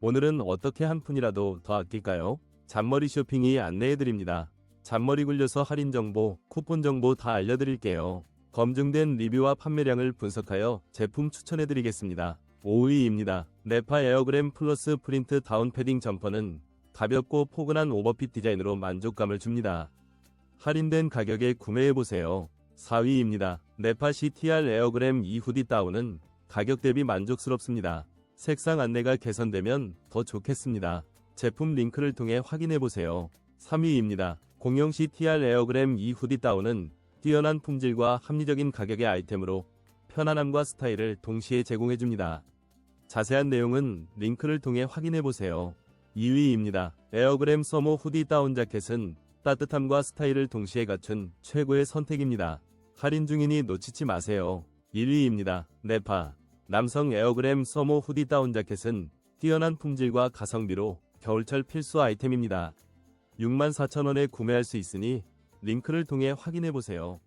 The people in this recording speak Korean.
오늘은 어떻게 한 푼이라도 더 아낄까요? 잔머리 쇼핑이 안내해드립니다. 잔머리 굴려서 할인 정보, 쿠폰 정보 다 알려드릴게요. 검증된 리뷰와 판매량을 분석하여 제품 추천해드리겠습니다. 5위입니다. 네파 에어그램 플러스 프린트 다운 패딩 점퍼는 가볍고 포근한 오버핏 디자인으로 만족감을 줍니다. 할인된 가격에 구매해보세요. 4위입니다. 네파 CTR 에어그램 2 후디 다운은 가격 대비 만족스럽습니다. 색상 안내가 개선되면 더 좋겠습니다. 제품 링크를 통해 확인해보세요. 3위입니다. 공용 CTR 에어그램 2 후디 다운은 뛰어난 품질과 합리적인 가격의 아이템으로 편안함과 스타일을 동시에 제공해줍니다. 자세한 내용은 링크를 통해 확인해보세요. 2위입니다. 에어그램 서모 후디 다운 자켓은 따뜻함과 스타일을 동시에 갖춘 최고의 선택입니다. 할인 중이니 놓치지 마세요. 1위입니다. 네파 남성 에어그램 서모 후디 다운 자켓은 뛰어난 품질과 가성비로 겨울철 필수 아이템입니다. 64,000원에 구매할 수 있으니 링크를 통해 확인해보세요.